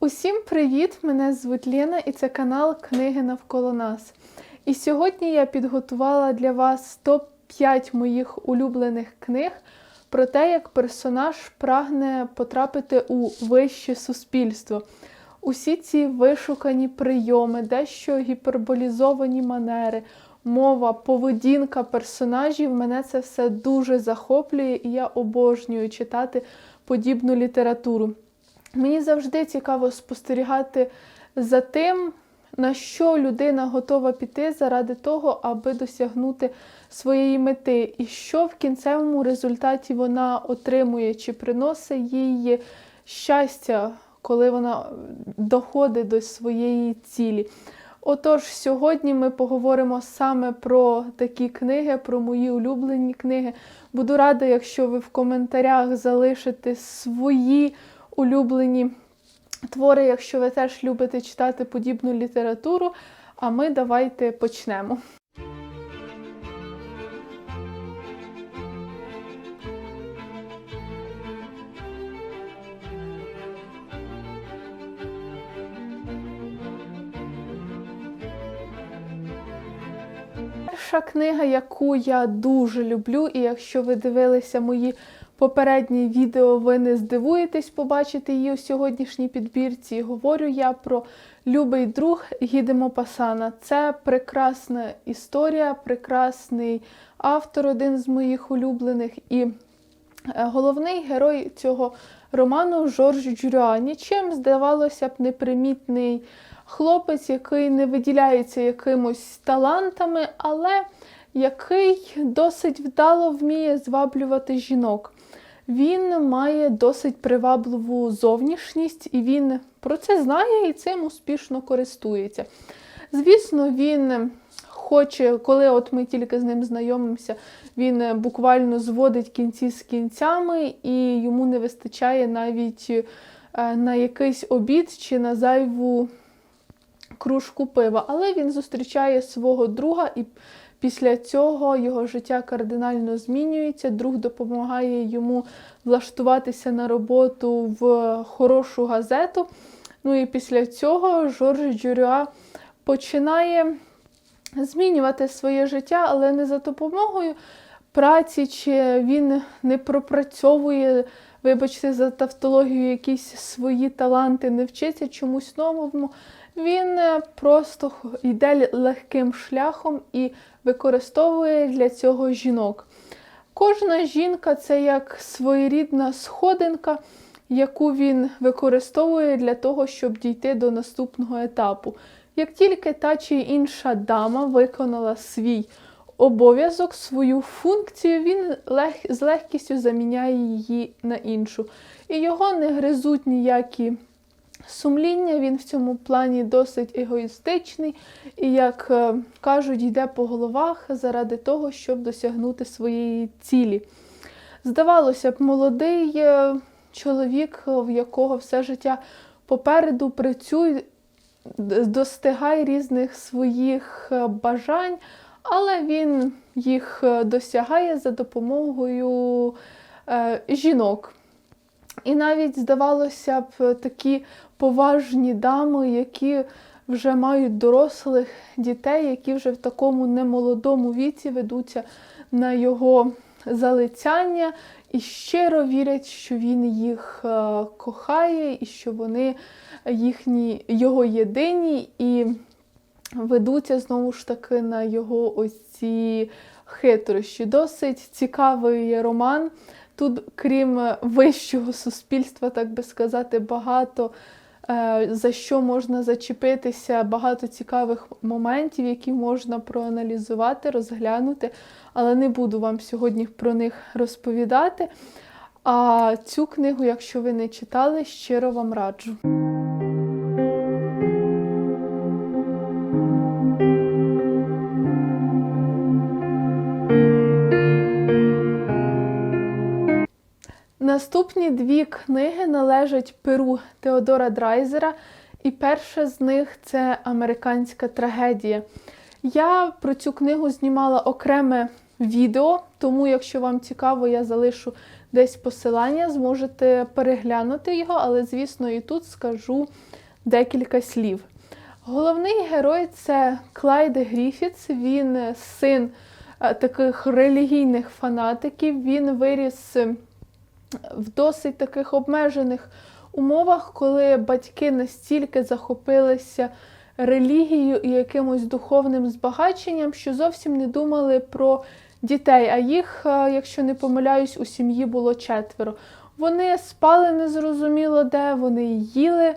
Усім привіт! Мене звуть Лена і це канал Книги навколо нас. І сьогодні я підготувала для вас топ-5 моїх улюблених книг про те, як персонаж прагне потрапити у вище суспільство. Усі ці вишукані прийоми, дещо гіперболізовані манери, мова, поведінка персонажів мене це все дуже захоплює, і я обожнюю читати подібну літературу. Мені завжди цікаво спостерігати за тим, на що людина готова піти заради того, аби досягнути своєї мети, і що в кінцевому результаті вона отримує, чи приносить їй щастя, коли вона доходить до своєї цілі. Отож, сьогодні ми поговоримо саме про такі книги, про мої улюблені книги. Буду рада, якщо ви в коментарях залишите свої улюблені твори, якщо ви теж любите читати подібну літературу. А ми давайте почнемо. Перша книга, яку я дуже люблю, і якщо ви дивилися мої попередні відео, ви не здивуєтесь побачити її у сьогоднішній підбірці. Говорю я про Любий друг Гідемо Пасана. Це прекрасна історія, прекрасний автор, один з моїх улюблених. І головний герой цього роману Жорж Джурюа. Нічим, здавалося б, непримітний хлопець, який не виділяється якимось талантами, але який досить вдало вміє зваблювати жінок. Він має досить привабливу зовнішність, і він про це знає і цим успішно користується. Звісно, він хоче, коли от ми тільки з ним знайомимося, він буквально зводить кінці з кінцями, і йому не вистачає навіть на якийсь обід чи на зайву кружку пива. Але він зустрічає свого друга і Після цього його життя кардинально змінюється. Друг допомагає йому влаштуватися на роботу в хорошу газету. Ну і після цього Жорж Джурюа починає змінювати своє життя, але не за допомогою праці, чи він не пропрацьовує, вибачте, за тавтологію якісь свої таланти, не вчиться чомусь новому. Він просто йде легким шляхом і використовує для цього жінок. Кожна жінка це як своєрідна сходинка, яку він використовує для того, щоб дійти до наступного етапу. Як тільки та чи інша дама виконала свій обов'язок, свою функцію, він лег... з легкістю заміняє її на іншу. І його не гризуть ніякі сумління, він в цьому плані досить егоїстичний і, як е, кажуть, йде по головах заради того, щоб досягнути своєї цілі. Здавалося б, молодий е, чоловік, в якого все життя попереду працює, достигає різних своїх е, бажань, але він їх досягає за допомогою жінок. І навіть, здавалося б, такі поважні дами, які вже мають дорослих дітей, які вже в такому немолодому віці ведуться на його залицяння і щиро вірять, що він їх е, кохає, і що вони їхні його єдині, і ведуться знову ж таки на його ось ці хитрощі. Досить цікавий роман. Тут, крім вищого суспільства, так би сказати, багато е, за що можна зачепитися, багато цікавих моментів, які можна проаналізувати, розглянути, але не буду вам сьогодні про них розповідати. А цю книгу, якщо ви не читали, щиро вам раджу. Наступні дві книги належать перу Теодора Драйзера, і перша з них це американська трагедія. Я про цю книгу знімала окреме відео, тому, якщо вам цікаво, я залишу десь посилання, зможете переглянути його, але, звісно, і тут скажу декілька слів. Головний герой це Клайд Гріфітс, він син е, таких релігійних фанатиків. Він виріс в досить таких обмежених умовах, коли батьки настільки захопилися релігією і якимось духовним збагаченням, що зовсім не думали про дітей. А їх, е, якщо не помиляюсь, у сім'ї було четверо. Вони спали незрозуміло де, вони їли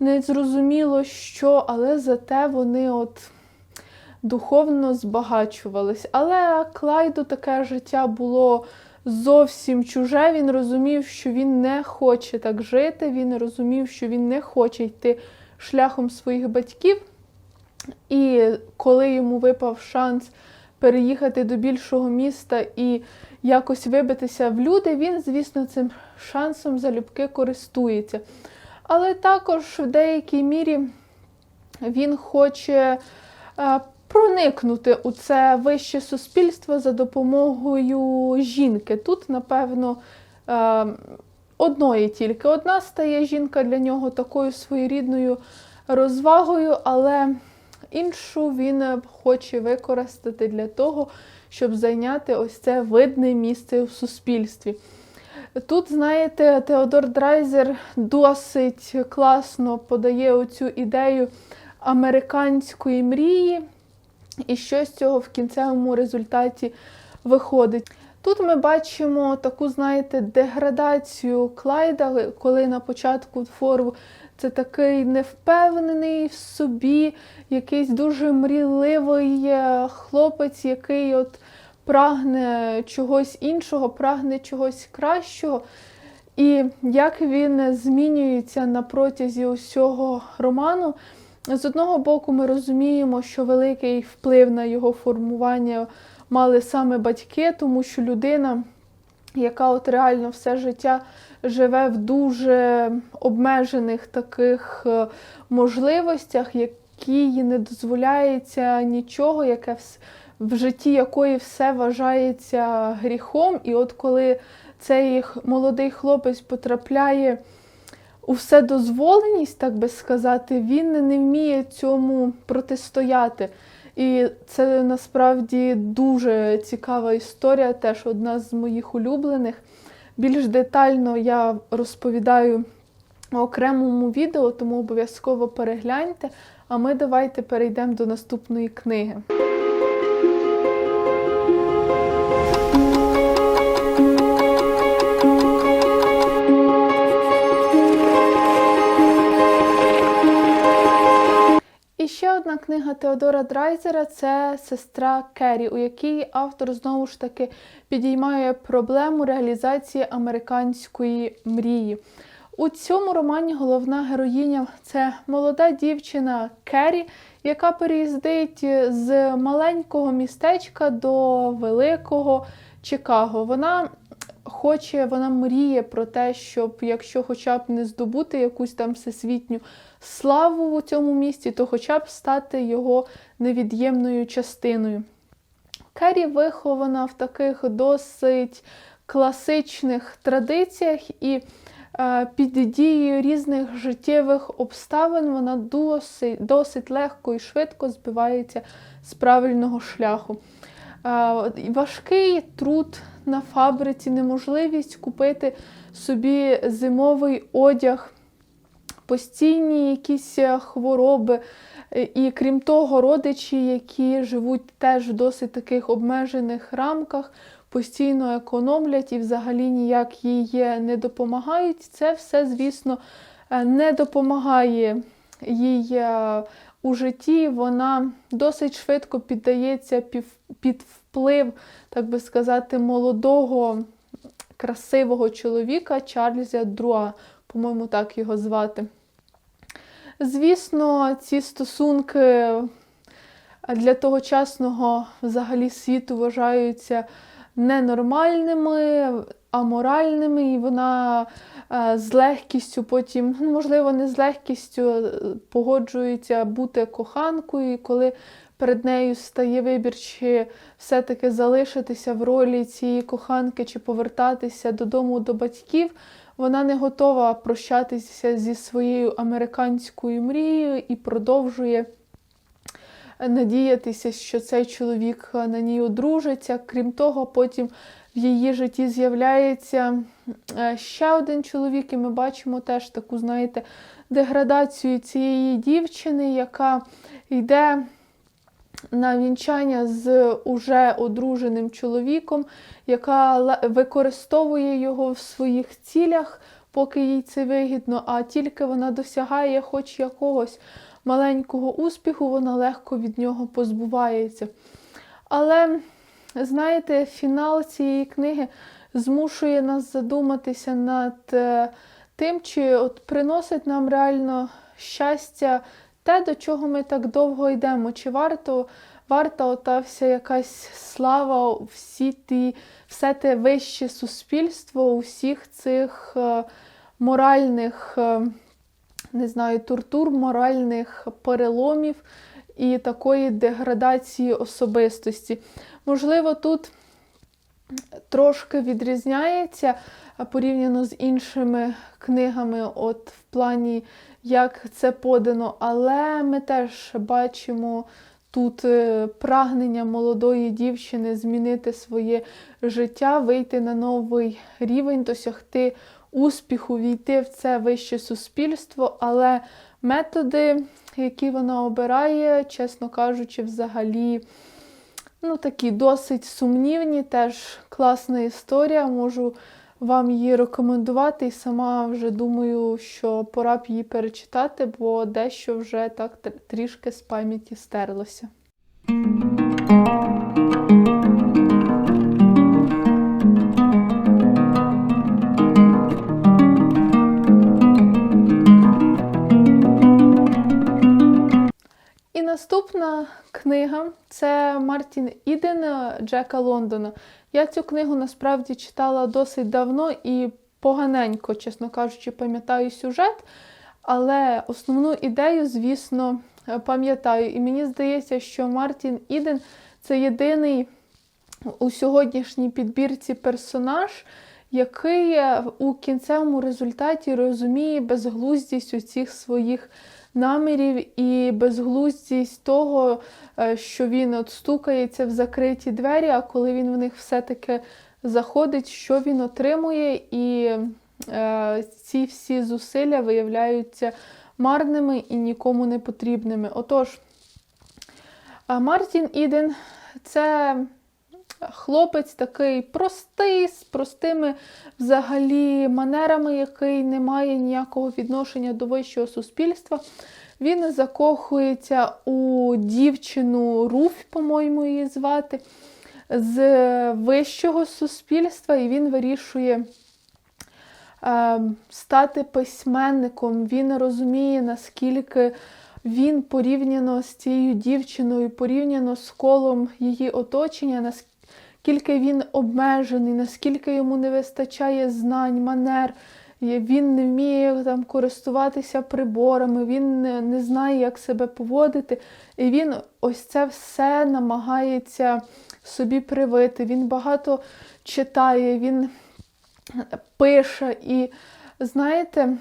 незрозуміло що, але зате вони от духовно збагачувались. Але Клайду таке життя було зовсім чуже. Він розумів, що він не хоче так жити. Він розумів, що він не хоче йти шляхом своїх батьків. І коли йому випав шанс переїхати до більшого міста і якось вибитися в люди, він, звісно, цим шансом залюбки користується. Але також в деякій мірі він хоче е, проникнути у це вище суспільство за допомогою жінки. Тут, напевно, е, одної тільки одна стає жінка для нього такою своєрідною розвагою, але іншу він хоче використати для того, щоб зайняти ось це видне місце в суспільстві. Тут, знаєте, Теодор Драйзер досить класно подає оцю ідею американської мрії, і що з цього в кінцевому результаті виходить. Тут ми бачимо таку, знаєте, деградацію Клайда, коли на початку твору це такий невпевнений в собі, якийсь дуже мрійливий хлопець, який от прагне чогось іншого, прагне чогось кращого. І як він змінюється на протязі усього роману, з одного боку, ми розуміємо, що великий вплив на його формування мали саме батьки, тому що людина, яка от реально все життя живе в дуже обмежених таких е, можливостях, які не дозволяється нічого, яке в житті якої все вважається гріхом. І от коли цей молодий хлопець потрапляє вседозволеність, так би сказати, він не вміє цьому протистояти. І це насправді дуже цікава історія, теж одна з моїх улюблених. Більш детально я розповідаю окремому відео, тому обов'язково перегляньте. А ми давайте перейдемо до наступної книги. І ще одна книга Теодора Драйзера це сестра Керрі, у якій автор знову ж таки підіймає проблему реалізації американської мрії. У цьому романі головна героїня це молода дівчина Керрі, яка переїздить з маленького містечка до великого Чикаго. Вона хоче, вона мріє про те, щоб якщо хоча б не здобути якусь там всесвітню славу у цьому місті, то хоча б стати його невід'ємною частиною. Керрі вихована в таких досить класичних традиціях і е, під дією різних життєвих обставин вона досить, досить легко і швидко збивається з правильного шляху. Е, важкий труд на фабриці, неможливість купити собі зимовий одяг, постійні якісь е, хвороби. І крім того, родичі, які живуть теж в досить таких обмежених рамках, постійно економлять і взагалі ніяк їй не допомагають. Це все, звісно, е, не допомагає їй е, у житті. Вона досить швидко піддається під вплив, так би сказати, молодого, красивого чоловіка Чарльза Друа, по-моєму, так його звати. Звісно, ці стосунки для тогочасного взагалі світу вважаються ненормальними, аморальними, і вона е, з легкістю потім, ну, можливо, не з легкістю е, погоджується бути коханкою, і коли перед нею стає вибір, чи все-таки залишитися в ролі цієї коханки, чи повертатися додому до батьків. Вона не готова прощатися зі своєю американською мрією і продовжує надіятися, що цей чоловік на ній одружиться. Крім того, потім в її житті з'являється е, ще один чоловік, і ми бачимо теж таку, знаєте, деградацію цієї дівчини, яка йде на вінчання з уже одруженим чоловіком, яка використовує його в своїх цілях, поки їй це вигідно, а тільки вона досягає хоч якогось маленького успіху, вона легко від нього позбувається. Але, знаєте, фінал цієї книги змушує нас задуматися над е, тим, чи от приносить нам реально щастя те, до чого ми так довго йдемо, чи варто. Варта ота вся якась слава, всі ті, все те вище суспільство, усіх цих е, моральних, е, не знаю, тортур, моральних переломів і такої деградації особистості. Можливо, тут трошки відрізняється порівняно з іншими книгами, от в плані, як це подано, але ми теж бачимо. Тут е, прагнення молодої дівчини змінити своє життя, вийти на новий рівень, досягти успіху, війти в це вище суспільство, але методи, які вона обирає, чесно кажучи, взагалі ну, такі досить сумнівні, теж класна історія. Можу вам її рекомендувати і сама вже думаю, що пора б її перечитати, бо дещо вже так трішки з пам'яті стерлося. Наступна книга це Мартін Іден Джека Лондона. Я цю книгу насправді читала досить давно і поганенько, чесно кажучи, пам'ятаю сюжет, але основну ідею, звісно, пам'ятаю. І мені здається, що Мартін Іден це єдиний у сьогоднішній підбірці персонаж, який е, у кінцевому результаті розуміє безглуздість усіх своїх намірів і безглуздість того, е, що він от стукається в закриті двері, а коли він в них все-таки заходить, що він отримує, і е, ці всі зусилля виявляються марними і нікому не потрібними. Отож, Мартін Іден це хлопець такий простий, з простими взагалі манерами, який не має ніякого відношення до вищого суспільства. Він закохується у дівчину Руф, по-моєму, її звати, з вищого суспільства, і він вирішує е, стати письменником. Він розуміє, наскільки він порівняно з цією дівчиною, порівняно з колом її оточення, наскільки він обмежений, наскільки йому не вистачає знань, манер. Він не вміє там користуватися приборами, він не, знає, як себе поводити. І він ось це все намагається собі привити. Він багато читає, він пише. І знаєте,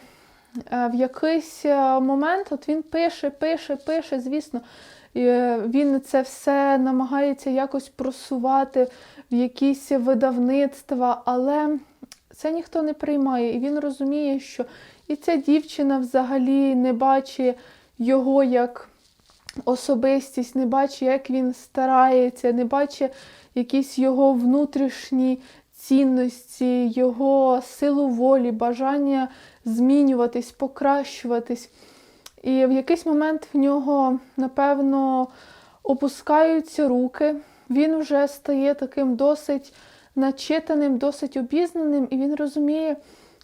е, в якийсь е, момент от він пише, пише, пише, звісно, він це все намагається якось просувати в якісь видавництва, але це ніхто не приймає. І він розуміє, що і ця дівчина взагалі не бачить його як особистість, не бачить, як він старається, не бачить якісь його внутрішні цінності, його силу волі, бажання змінюватись, покращуватись. І в якийсь момент в нього, напевно, опускаються руки. Він вже стає таким досить начитаним, досить обізнаним, і він розуміє,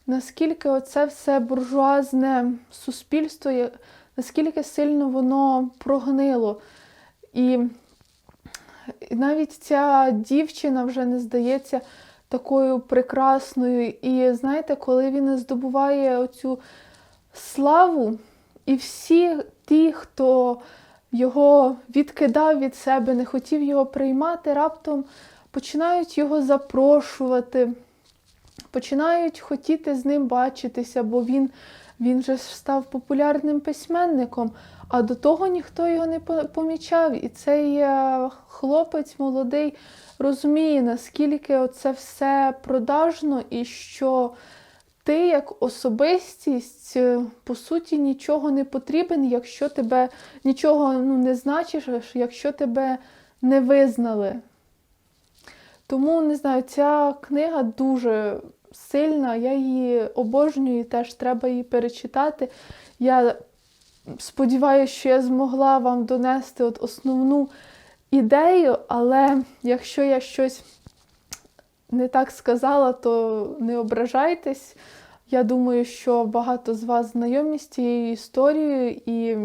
наскільки оце все буржуазне суспільство, наскільки сильно воно прогнило. І навіть ця дівчина вже не здається такою прекрасною. І знаєте, коли він здобуває оцю славу, і всі ті, хто його відкидав від себе, не хотів його приймати, раптом починають його запрошувати, починають хотіти з ним бачитися, бо він, він же став популярним письменником. А до того ніхто його не помічав. І цей е, хлопець молодий розуміє, наскільки це все продажно, і що ти, як особистість, е, по суті, нічого не потрібен, якщо тебе нічого ну, не значиш, якщо тебе не визнали. Тому, не знаю, ця книга дуже сильна, я її обожнюю, теж треба її перечитати. Я сподіваюся, що я змогла вам донести от основну ідею, але якщо я щось не так сказала, то не ображайтесь. Я думаю, що багато з вас знайомі з цією історією, і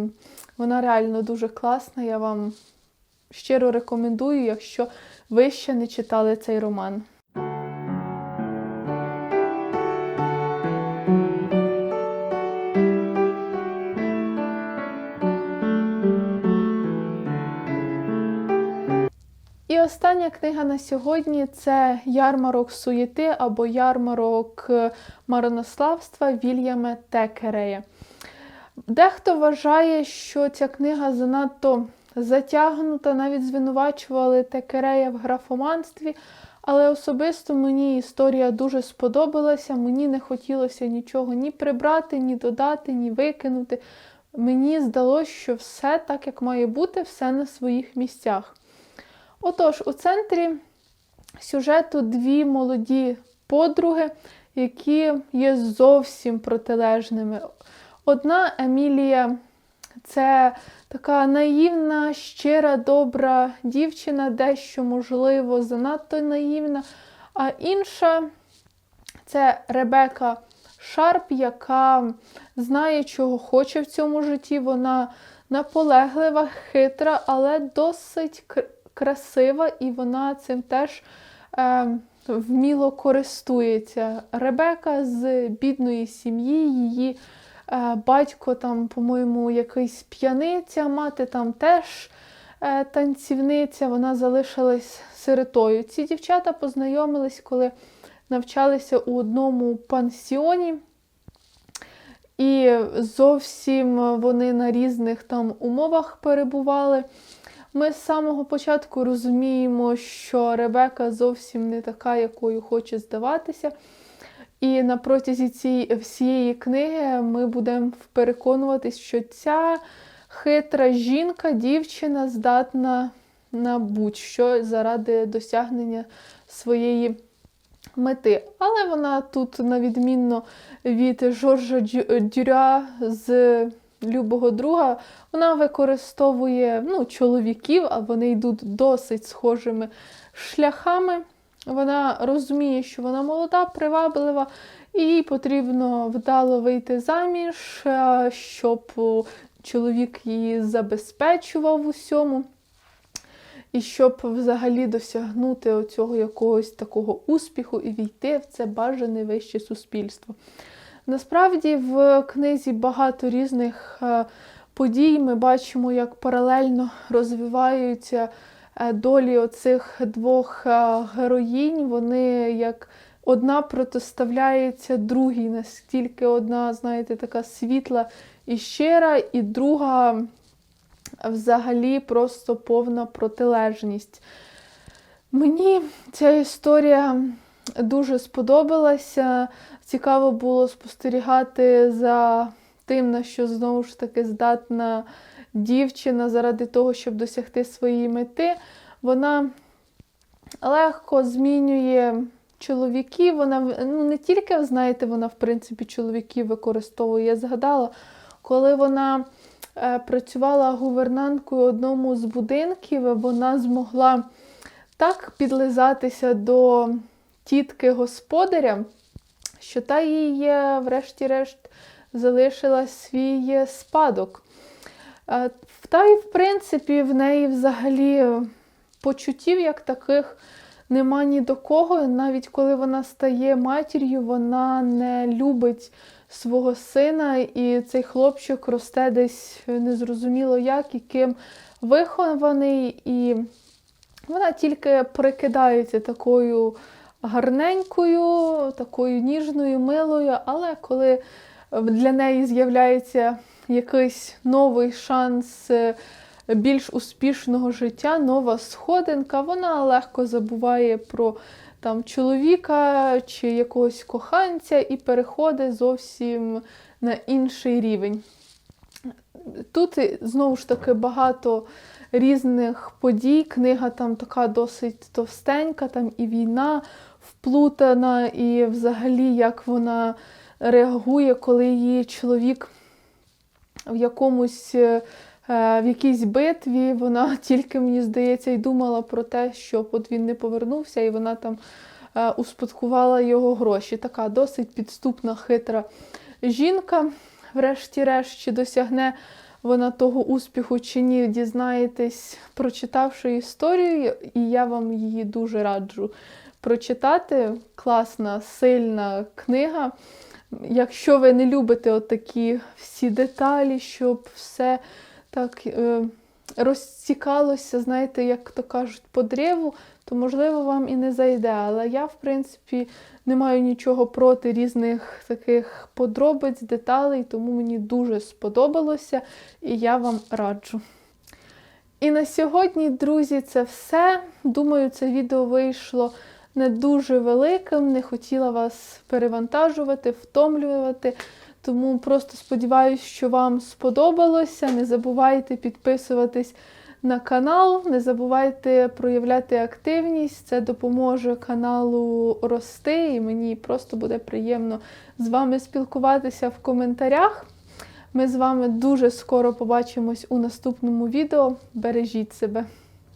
вона реально дуже класна. Я вам щиро рекомендую, якщо ви ще не читали цей роман. Книга на сьогодні це Ярмарок суєти або Ярмарок маронославства Вільяма Текерея. Дехто вважає, що ця книга занадто затягнута, навіть звинувачували Текерея в графоманстві, але особисто мені історія дуже сподобалася. Мені не хотілося нічого ні прибрати, ні додати, ні викинути. Мені здалося, що все так, як має бути, все на своїх місцях. Отож, у центрі сюжету дві молоді подруги, які є зовсім протилежними. Одна Емілія це така наївна, щира, добра дівчина, дещо, можливо, занадто наївна. А інша це Ребека Шарп, яка знає, чого хоче в цьому житті. Вона наполеглива, хитра, але досить красива, і вона цим теж е, вміло користується. Ребека з бідної сім'ї, її е, батько там, по-моєму, якийсь п'яниця, мати там теж е, танцівниця, вона залишилась сиротою. Ці дівчата познайомились, коли навчалися у одному пансіоні. І зовсім вони на різних там умовах перебували. Ми з самого початку розуміємо, що Ребека зовсім не така, якою хоче здаватися. І на протязі цієї всієї книги ми будемо переконуватись, що ця хитра жінка, дівчина здатна на будь-що заради досягнення своєї мети. Але вона тут, на відмінно від Жоржа Дюря з любого друга, вона використовує ну, чоловіків, а вони йдуть досить схожими шляхами. Вона розуміє, що вона молода, приваблива, і їй потрібно вдало вийти заміж, щоб чоловік її забезпечував усьому. І щоб взагалі досягнути оцього якогось такого успіху і війти в це бажане вище суспільство. Насправді в книзі багато різних е, подій. Ми бачимо, як паралельно розвиваються е, долі оцих двох е, героїнь. Вони як одна протиставляється другій, настільки одна, знаєте, така світла і щира, і друга взагалі просто повна протилежність. Мені ця історія дуже сподобалася. Цікаво було спостерігати за тим, на що знову ж таки здатна дівчина заради того, щоб досягти своєї мети. Вона легко змінює чоловіків. Вона ну не тільки, знаєте, вона, в принципі, чоловіків використовує. Я згадала, коли вона е, працювала гувернанткою одному з будинків, вона змогла так підлизатися до тітки господаря що та їй, врешті-решт, залишила свій спадок. Е, та й, в принципі, в неї взагалі почуттів як таких нема ні до кого. Навіть коли вона стає матір'ю, вона не любить свого сина, і цей хлопчик росте десь незрозуміло як і ким вихований, і вона тільки прикидається такою гарненькою, такою ніжною, милою, але коли для неї з'являється якийсь новий шанс е, більш успішного життя, нова сходинка, вона легко забуває про там чоловіка чи якогось коханця і переходить зовсім на інший рівень. Тут знову ж таки багато різних подій. Книга там така досить товстенька, там і війна вплутана, і взагалі як вона реагує, коли її чоловік в якомусь. е, В якійсь битві вона тільки, мені здається, й думала про те, що от він не повернувся, і вона там е, успадкувала його гроші. Така досить підступна, хитра жінка. Врешті-решт, чи досягне вона того успіху чи ні, дізнаєтесь, прочитавши історію, і я вам її дуже раджу прочитати. Класна, сильна книга. Якщо ви не любите отакі всі деталі, щоб все так е, розтікалося, знаєте, як то кажуть, по древу, то можливо вам і не зайде. Але я, в принципі, не маю нічого проти різних таких подробиць, деталей, тому мені дуже сподобалося і я вам раджу. І на сьогодні, друзі, це все. Думаю, це відео вийшло не дуже великим, не хотіла вас перевантажувати, втомлювати. Тому просто сподіваюся, що вам сподобалося. Не забувайте підписуватись на канал, не забувайте проявляти активність. Це допоможе каналу рости, і мені просто буде приємно з вами спілкуватися в коментарях. Ми з вами дуже скоро побачимось у наступному відео. Бережіть себе!